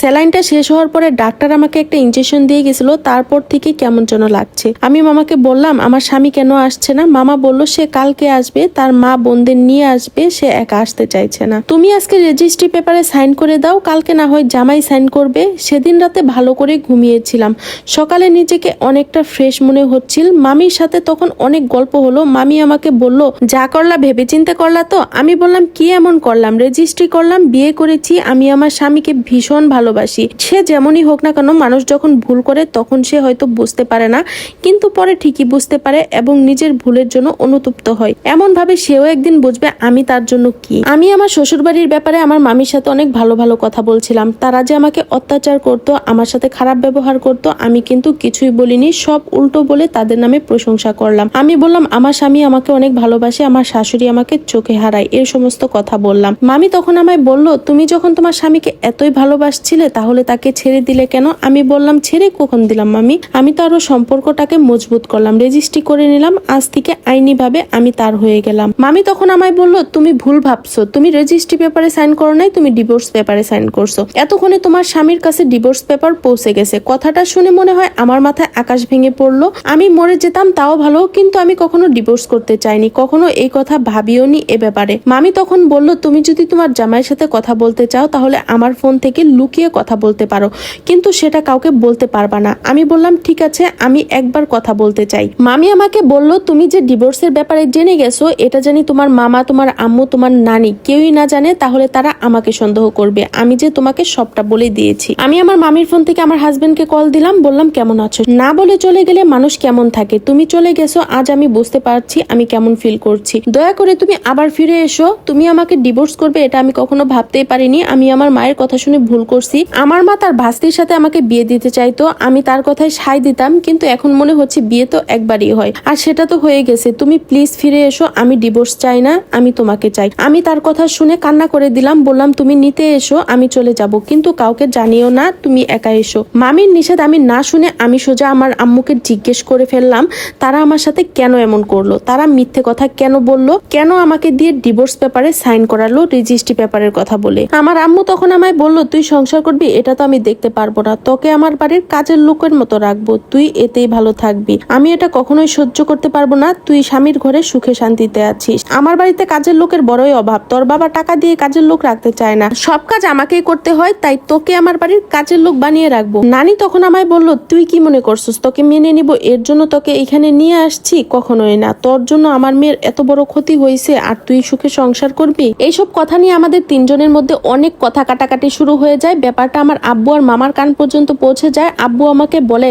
স্যালাইনটা শেষ হওয়ার পরে ডাক্তার আমাকে একটা ইঞ্জেকশন দিয়ে গেছিল, তারপর থেকে কেমন যেন লাগছে। আমি মামাকে বললাম, আমার স্বামী কেন আসছে না? মামা বলল, সে কালকে আসবে, তার মা বোনদের নিয়ে আসবে, সে একা আসতে চাইছে না। তুমি আজকে রেজিস্ট্রি পেপারে সাইন করে দাও, কালকে না হয় জামাই সাইন করবে। সেদিন রাতে ভালো করে ঘুমিয়েছিলাম। সকালে নিজেকে অনেকটা ফ্রেশ মনে হচ্ছিল। মামির সাথে তখন অনেক গল্প হলো। মামি আমাকে বলল, যা করলা ভেবে চিন্তে করলা তো। আমি বললাম, কি এমন করলাম? রেজিস্ট্রি করলাম, বিয়ে করেছি। আমি আমার স্বামীকে ভীষণ ভালোবাসি। সে যেমনই হোক না কেন মানুষ যখন ভুল করে তখন সে হয়তো বুঝতে পারে না, কিন্তু পরে ঠিকই বুঝতে পারে এবং নিজের ভুলের জন্য অনুতপ্ত হয়। এমন ভাবে সেও একদিন বুঝবে আমি তার জন্য কি। আমি আমার শ্বশুরবাড়ির ব্যাপারে আমার মামির সাথে অনেক ভালো ভালো কথা বলছিলাম। তারা যে আমাকে অত্যাচার করতো, আমার সাথে খারাপ ব্যবহার করতো, আমি কিন্তু কিছুই বলিনি, সব উল্টো বলে তাদের নামে প্রশংসা করলাম। আমি বললাম, আমার স্বামী আমাকে অনেক ভালোবাসে, আমার শাশুড়ি আমাকে চোখে হারায় এর সমস্ত কথা বললাম। মামি তখন আমায় বলল, তুমি যখন তোমার স্বামীকে এতই ভালোবাসছিলে তাহলে তাকে ছেড়ে দিলে কেন? আমি বললাম, ছেড়ে কখন দিলাম, মামি? আমি তো আরও সম্পর্কটাকে মজবুত করলাম, রেজিস্ট্রি করে নিলাম, আজ থেকে আইনি ভাবে আমি তার হয়ে গেলাম। মামি তখন আমায় বলল, তুমি ভুল ভাবছ, তুমি রেজিস্ট্রি পেপারে সাইন করো নাই, তুমি ডিভোর্স পেপারে সাইন করছ। এতক্ষণে তোমার স্বামীর কাছে ডিভোর্স পেপার পৌঁছে গেছে। কথাটা শুনে মনে হয় আমার মাথায় আকাশ ভেঙে পড়ল। আমি মরে যেতাম, তাও ভালো, কিন্তু আমি কখনো ডিভোর্স করতে চাইনি, কখনো এই কথা ভাবিও নি এ ব্যাপারে। মামি তখন বলল, তুমি যদি তোমার জামাইয়ের সাথে কথা বলতে চাও, তাহলে আমার ফোন থেকে লুকিয়ে কথা বলতে পারো। কিন্তু সেটা কাউকে বলতে পারবা না। আমি বললাম, ঠিক আছে, আমি একবার কথা বলতে চাই। মামি আমাকে বলল, তুমি যে ডিভোর্সের ব্যাপারে জেনে গেছো, এটা জানি তোমার মামা, তোমার আম্মু, তোমার নানি, কেউই না জানে, তাহলে তারা আমাকে সন্দেহ করবে। আমি যে তোমাকে সবটা বলে দিয়েছি। আমি আমার মামির ফোন থেকে আমার হাজবেন্ডকে কল দিলাম, বললাম, কেমন আছো? না বলে চলে গেলে মানুষ কেমন থাকে? তুমি চলে গেছো, আজ আমি বুঝতে পারছি আমি কেমন ফিল করছি। দয়া করে তুমি আবার ফিরে এসো। তুমি আমাকে ডিভোর্স করবে, এটা আমি কখনো ভাবতেই পারিনি। আমি আমার মায়ের কথা শুনে ভুল করছি। আমার মা তার ভাস্তির সাথে আমাকে বিয়ে দিতে চাইতো, আমি তার কথায় সায় দিতাম, কিন্তু এখন মনে হচ্ছে বিয়ে তো একবারই হয়। আর সেটা তো হয়ে গেছে। তুমি প্লিজ ফিরে এসো, আমি ডিভোর্স চাই না, আমি তোমাকে চাই। আমি তার কথা শুনে কান্না করে দিলাম, বললাম, তুমি নিতে এসো, আমি চলে যাব, কিন্তু কাউকে জানিও না, তুমি একা এসো। মামির নিষেধ আমি না শুনে আমি সোজা আমার আম্মুকে জিজ্ঞেস করে ফেললাম, তারা আমার সাথে কেন এমন করল? তারা মিথ্যে কথা কেন বলল? কেন আমাকে দিয়ে ডিভোর্স পেপারে সাইন করালো রেজিস্ট্রি পেপারের কথা বলে? আমার আম্মু তখন আমায় বলল, তুই সংসার করবি, এটা তো আমি দেখতে পারব না। তোকে আমার বাড়ির কাজের লোকের মতো রাখব। তুই এতেই ভালো থাকবি। আমি এটা কখনোই সহ্য করতে পারব না। তুই স্বামীর ঘরে সুখে শান্তিতে আছিস। আমার বাড়িতে কাজের লোকের বড়ই অভাব। তোর বাবা টাকা দিয়ে কাজের লোক রাখতে চায় না। সব কাজ আমাকেই করতে হয়, তাই তোকে আমার বাড়ির কাজের লোক বানিয়ে রাখব। নানি তখন আমায় বলল, তুই কি মনে করছিস? তোকে মেনে নিব? এর জন্য তোকে এখানে নিয়ে আসছি? কখনোই না। তোর জন্য আমার মেয়ের এত বড় ক্ষতি হয়েছে, আর তুই সুখে সংসার করবি? এইসব কথা নিয়ে আমাদের তিনজনের মধ্যে অনেক কথা কাটাকাটি শুরু হয়ে যায়। ব্যাপারটা আমার আব্বু আর মামার কান পর্যন্ত পৌঁছে যায়। আব্বু আমাকে বলে,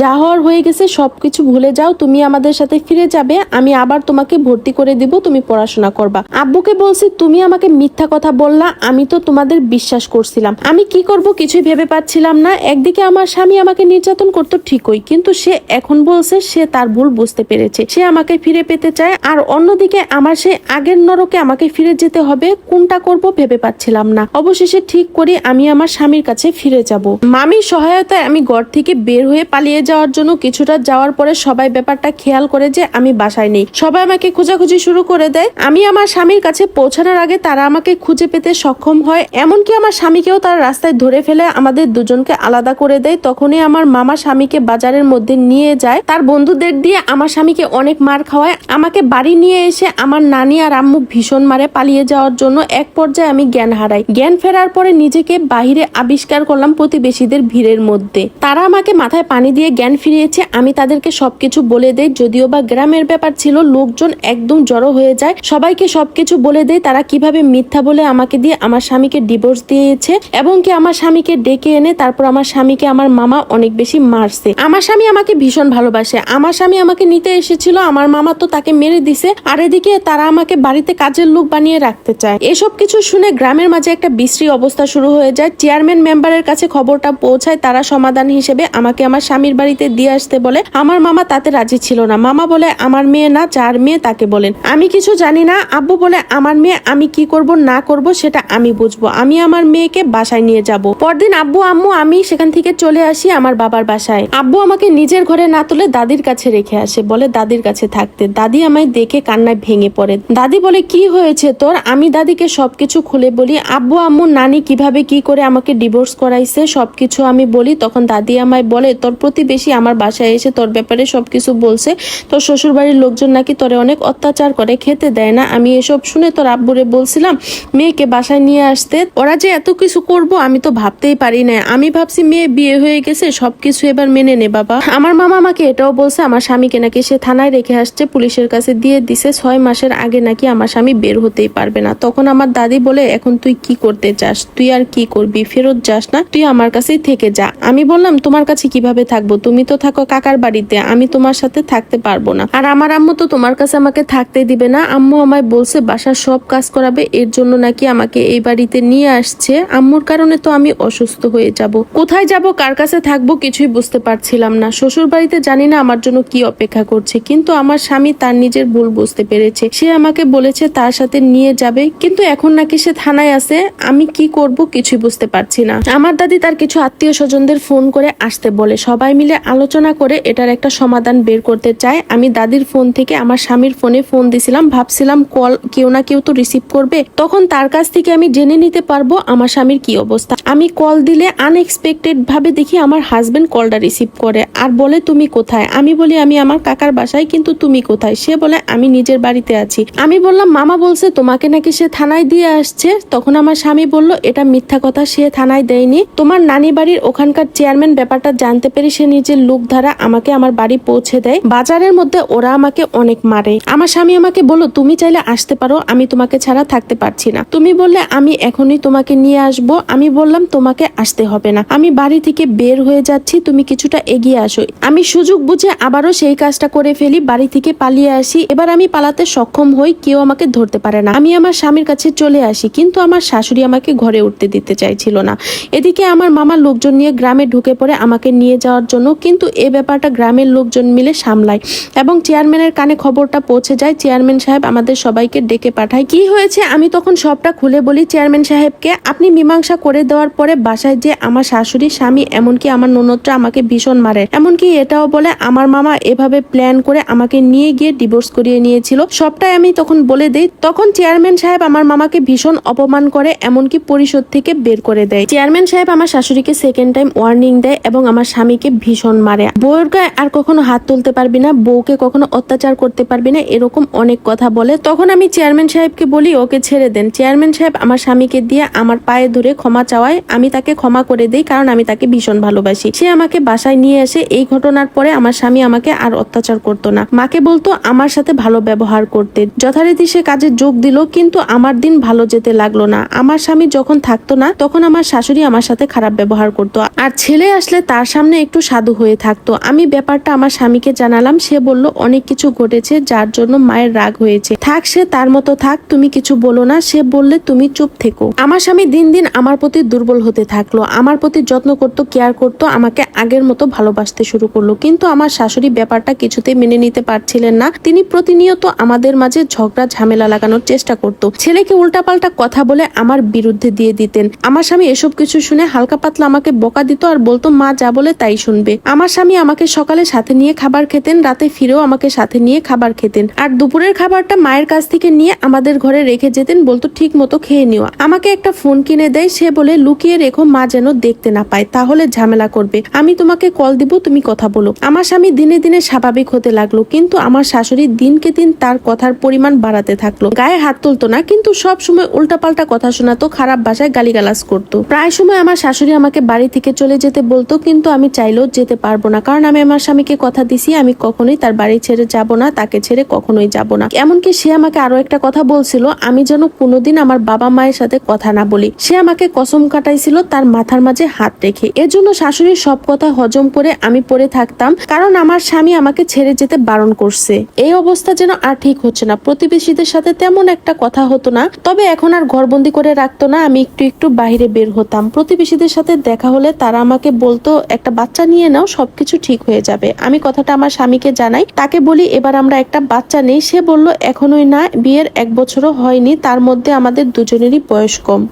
যা হওয়ার হয়ে গেছে, সবকিছু ভুলে যাও, তুমি আমাদের সাথে ফিরে যাবে, আমি আবার তোমাকে ভর্তি করে দিব, তুমি পড়াশোনা করবা। আব্বুকে বলছি, তুমি আমাকে মিথ্যা কথা বললা, আমি তো তোমাদের বিশ্বাস করছিলাম। আমি কি করব কিছুই ভেবে পাচ্ছিলাম না। একদিকে আমার স্বামী আমাকে নির্যাতন করতো ঠিকই, কিন্তু সে এখন বলছে, সে তার ভুল বুঝতে পেরেছে। সে আমাকে ফিরে পেতে চায়, আর অন্যদিকে আমার সেই আগের নরকে আমাকে ফিরে যেতে হবে, কোনটা করব ভেবে পাচ্ছিলাম না। অবশেষে ঠিক করি, আমি আমার স্বামীর কাছে ফিরে যাব। মামির সহায়তায় আমি ঘর থেকে বের হয়ে পালিয়ে যাওয়ার জন্য কিছুটা যাওয়ার পরে সবাই ব্যাপারটা খেয়াল করে যে আমি বাসায় নেই। সবাই আমাকে খোঁজাখুঁজি শুরু করে দেয়। আমি আমার স্বামীর কাছে পৌঁছানোর আগে তারা আমাকে খুঁজে পেতে সক্ষম হয়। এমনকি আমার স্বামীকেও তারা রাস্তায় ধরে ফেলে আমাদের দুজনকে আলাদা করে দেয়। তখনই আমার মামা স্বামীকে বাজারের মধ্যে নিয়ে যায়। তার বন্ধুদের দিয়ে আমার স্বামীকে অনেক মার খাওয়ায়। আমাকে বাড়ি নিয়ে এসে আমার নানি আর আম্মু ভীষণ মারে পালিয়ে যাওয়ার জন্য। এক পর্যায়ে আমি জ্ঞান হারাই। জ্ঞান ফেরার পরে নিজেকে বাহিরে আবিষ্কার করলাম প্রতিবেশীদের ভিড়ের মধ্যে। তারা আমাকে মাথায় পানি দিয়ে জ্ঞান ফিরিয়েছে, আমি তাদেরকে সবকিছু বলে দেই, যদিও বা গ্রামের ব্যাপার ছিল, লোকজন একদম জড়ো হয়ে যায়। সবাইকে সবকিছু বলে দেয় তারা কীভাবে মিথ্যা বলে আমাকে দিয়ে আমার স্বামীকে ডিভোর্স দিয়েছে এবং কি আমার স্বামীকে ডেকে এনে তারপর আমার স্বামীকে আমার মামা অনেক বেশি মারছে। আমার স্বামী আমাকে ভীষণ ভালোবাসে। আমার স্বামী আমাকে নিতে এসেছিল, আমার মামা তো তাকে মেরে দিছে। আর এদিকে তারা আমাকে বাড়িতে কাজের লোক বানিয়ে রাখতে চায়। এসব কিছু শুনে গ্রামের মাঝে একটা বিশ্রী অবস্থা শুরু হয়ে যায়। চেয়ারম্যান মেম্বারের কাছে খবরটা পৌঁছায় তারা সমাধান হিসেবে আমাকে আমার স্বামীর বাড়িতে দিয়ে আসতে বলে, আমার মামা তাতে রাজি ছিল না। মামা বলে, আমার মেয়ে না, যার মেয়ে তাকে বলেন। আমি কিছু জানি না। আব্বু বলে, আমার মেয়ে আমি কি করব, না করব, সেটা আমি বুঝব। আমি আমার মেয়েকে বাসায় নিয়ে যাব। পরদিন আব্বু, আম্মু, আমি সেখান থেকে চলে আসি আমার বাবার বাসায়। আব্বু আমাকে নিজের ঘরে না তুলে দাদির কাছে রেখে আসে। বলে, দাদির কাছে থাকতে। দাদি আমায় দেখে কান্নায় ভেঙে পড়ে। দাদি বলে, কি হয়েছে তোর? আমি দাদিকে সবকিছু খুলে বলি। আব্বু, আম্মু, নানি কীভাবে কি করে আমাকে আমাকে ডিভোর্স করাইছে, সবকিছু আমি বলি, তখন দাদি আমায় বলে, তোর প্রতিবেশী আমার বাসায় এসে তোর ব্যাপারে সব কিছু বলছে। তোর শ্বশুর বাড়ির লোকজন নাকি তোরে অনেক অত্যাচার করে, খেতে দেয় না। আমি এসব শুনে তোর আব্বুরে বলছিলাম, মেয়েকে বাসায় নিয়ে আসতে, ওরা যে এত কিছু করব, আমি তো ভাবতেই পারি না আমি ভাবছি মেয়ে বিয়ে হয়ে গেছে সব কিছু এবার মেনে নে, বাবা। আমার মামা আমাকে এটাও বলছে, আমার স্বামীকে নাকি সে থানায় রেখে আসছে, পুলিশের কাছে দিয়ে দিছে, ছয় মাসের আগে নাকি আমার স্বামী বের হতেই পারবে না। তখন আমার দাদি বলে, এখন তুই কি করতে চাস? তুই আর কি করবি? ফেরত যাস না, তুই আমার কাছেই থেকে যা। আমি বললাম, তোমার কাছে কীভাবে থাকব? তুমি তো থাকো কাকার বাড়িতে, আমি তোমার সাথে থাকতে পারব না। আর আমার আম্মু তো তোমার কাছে আমাকে থাকতে দিবে না। আম্মু আমায় বলছে, বাসার সব কাজ করাবে, এর জন্য নাকি আমাকে এই বাড়িতে নিয়ে আসছে। আম্মুর কারণে তো আমি অসুস্থ হয়ে যাব। কোথায় যাব, কার কাছে থাকব কিছুই বুঝতে পারছিলাম না। শ্বশুর বাড়িতে জানি না আমার জন্য কি অপেক্ষা করছে, কিন্তু আমার স্বামী তার নিজের ভুল বুঝতে পেরেছে। সে আমাকে বলেছে, তার সাথে নিয়ে যাবে। কিন্তু এখন নাকি সে থানায় আছে, আমি কি করব কিছুই বুঝতে পারছি না। আমার দাদি তার কিছু আত্মীয় স্বজনদের ফোন করে আসতে বলে। সবাই মিলে আলোচনা করে এটার একটা সমাধান বের করতে চায়। আমি দাদির ফোন থেকে আমার স্বামীর ফোনে ফোন দিছিলাম। ভাবছিলাম কল কেউ না কেউ তো রিসিভ করবে। তখন তার কাছ থেকে আমি জেনে নিতে পারব আমার স্বামীর কি অবস্থা। আমি কল দিলে আনএক্সপেক্টেড ভাবে দেখি আমার হাজবেন্ড কলটা রিসিভ করে। আর বলে, তুমি কোথায়? আমি বলি, আমি আমার কাকার বাসায়, কিন্তু তুমি কোথায়? সে বলে, আমি নিজের বাড়িতে আছি। আমি বললাম, মামা বলছে তোমাকে নাকি সে থানায় দিয়ে আসছে? তখন আমার স্বামী বলল, এটা মিথ্যা কথা, সে থানায় দেয়নি। তোমার নানি বাড়ির ওখানকার চেয়ারম্যান ব্যাপারটা জানতে পেরে সে নিজের লোক ধারা আমাকে আমার বাড়ি পৌঁছে দেয়। বাজারের মধ্যে ওরা আমাকে অনেক মারে। আমার স্বামী আমাকে বলল, তুমি চাইলে আসতে পারো, আমি তোমাকে ছাড়া থাকতে পারছি না। তুমি বললে, আমি এখনই তোমাকে নিয়ে আসব। আমি বললাম, তোমাকে আসতে হবে না। আমি বাড়ি থেকে বের হয়ে যাচ্ছি, তুমি কিছুটা এগিয়ে আসো। আমি সুযোগ বুঝে আবারও সেই কাজটা করে ফেলি, বাড়ি থেকে পালিয়ে আসি। এবার আমি পালাতে সক্ষম হই, কেউ আমাকে ধরতে পারে না। আমি আমার স্বামীর কাছে চলে আসি, কিন্তু আমার শাশুড়ি আমাকে ঘরে উঠতে দিতে চাইছিল। না। এদিকে আমার মামার লোকজন নিয়ে গ্রামে ঢুকে পড়ে আমাকে নিয়ে যাওয়ার জন্য কিন্তু এ ব্যাপারটা গ্রামের লোকজন মিলে সামলায় এবং চেয়ারম্যানের কানে খবরটা পৌঁছে যায়। চেয়ারম্যান সাহেব আমাদের সবাইকে ডেকে পাঠায়। কি হয়েছে? আমি তখন সবটা খুলে বলি, চেয়ারম্যান সাহেবকে। আপনি মীমাংসা করে দেওয়ার পরে বাসায় যে আমার শাশুড়ি, স্বামী, এমনকি আমার ননদটা আমাকে ভীষণ মারে। এমনকি এটাও বলে, আমার মামা এভাবে প্ল্যান করে আমাকে নিয়ে গিয়ে ডিভোর্স করিয়ে নিয়েছিল। সবটাই আমি তখন বলে দিই। তখন চেয়ারম্যান সাহেব আমার মামাকে ভীষণ অপমান করে, এমনকি পরিষদ থেকে বের করে দেয়। চেয়ারম্যান সাহেব আমার শাশুড়িকে সেকেন্ড টাইম ওয়ার্নিং দেয় এবং আমার স্বামীকে ভীষণ মারে। বউয়ের গায়ে আর কখনো হাত তুলতে পারবি না, বউকে কখনো অত্যাচার করতে পারবি না, এরকম অনেক কথা বলে। তখন আমি চেয়ারম্যান সাহেবকে বলি, ওকে ছেড়ে দেন। চেয়ারম্যান সাহেব আমার স্বামীকে দিয়ে আমার পায়ে ধরে ক্ষমা চাওয়ায় আমি তাকে ক্ষমা করে দিই, কারণ আমি তাকে ভীষণ ভালোবাসি। সে আমাকে বাসায় নিয়ে এসে এই ঘটনার পরে আমার স্বামী আমাকে আর অত্যাচার করতো না। মাকে বলতো, আমার সাথে ভালো ব্যবহার করতে। যথারীতি সে কাজে যোগ দিল, কিন্তু আমার দিন ভালো যেতে লাগল না। আমার স্বামী যখন থাকতো না, তখন আমার শাশুড়ি আমার সাথে খারাপ ব্যবহার করতো। আর ছেলে আসলে তার সামনে একটু সাধু হয়ে থাকতো। আমি ব্যাপারটা আমার স্বামীকে জানালাম। সে বলল, অনেক কিছু ঘটেছে যার জন্য মায়ের রাগ হয়েছে। থাক সে, তার মতো থাক, তুমি কিছু বলো না। সে বললে, তুমি চুপ থেকো। আমার স্বামী দিন দিন আমার প্রতি দুর্বল হতে থাকল। আমার প্রতি যত্ন করতো, কেয়ার করতো, আমাকে আগের মতো ভালোবাসতে শুরু করল। কিন্তু আমার শাশুড়ি ব্যাপারটা কিছুতেই মেনে নিতে পারছিলেন না। তিনি প্রতিনিয়ত আমাদের মাঝে ঝগড়া, ঝামেলা লাগানোর চেষ্টা করত। ছেলেকে উল্টাপাল্টা কথা বলে আমার বিরুদ্ধে দিয়ে দিতেন। আমার স্বামী এসব কিছু শুনে হালকা পাতলা আমাকে বকা দিত আর বলতো, মা, যা বলে তাই শুনবে। আমার স্বামী আমাকে সকালে সাথে নিয়ে খাবার খেতেন, রাতে ফিরেও আমাকে সাথে নিয়ে খাবার খেতেন। আর দুপুরের খাবারটা মায়ের কাছ থেকে নিয়ে আমাদের ঘরে রেখে যেতেন, বলতো, ঠিক মতো খেয়ে নেওয়া আমাকে একটা ফোন কিনে দেয়, সে বলে, লুকিয়ে রেখো, মা যেন দেখতে না পায়, তাহলে ঝামেলা করবে। আমি তোমাকে কল দিব, তুমি কথা বলো। আমার স্বামী দিনে দিনে স্বাভাবিক হতে লাগল, কিন্তু আমার শাশুড়ি দিনকে দিন তার কথার পরিমাণ বাড়াতে থাকল। গায়ে হাত তুলতো না, কিন্তু সব সময় উল্টাপাল্টা কথা শোনাতো, খারাপ ভাষায় গালিগালাজ করতো। প্রায় সময় আমার শাশুড়ি আমাকে বাড়ি থেকে চলে যেতে বলতো, কিন্তু আমি চাইলেও যেতে পারব না। কারণ আমি আমার স্বামীকে কথা দিছি, আমি কখনোই তার বাড়ি ছেড়ে যাব না, তাকে ছেড়ে কখনোই যাব না। এমনকি সে আমাকে আরও একটা কথা বলছিল, আমি যেন কোনোদিন আমার বাবা মায়ের সাথে কথা না বলি। সে আমাকে কসম কাটাইছিল, তার মাথার মাঝে হাত রেখে। এজন্য শাশুড়ির সব কথা হজম করে আমি পড়ে থাকতাম, কারণ আমার স্বামী আমাকে ছেড়ে যেতে বারণ করছে। এই অবস্থা যেন আর ঠিক হচ্ছে না। প্রতিবেশীদের সাথে তেমন একটা কথা হতো না, তবে এখন আর ঘরবন্দি করে রাখতো না, আমি একটু একটু বাইরে বের হতাম। প্রতিবেশীদের সাথে দেখা হলে তারা আমাকে বলতো, একটা বাচ্চা নিয়ে নাও, সবকিছু ঠিক হয়ে যাবে। আমি কথাটা আমার স্বামীকে জানাই। তাকে বলি, এবার আমরা একটা বাচ্চা নেই। সে বলল, এখনোই না, বিয়ের এক বছরও হয়নি, তার মধ্যে আমাদের দুজনেরই বয়স কম।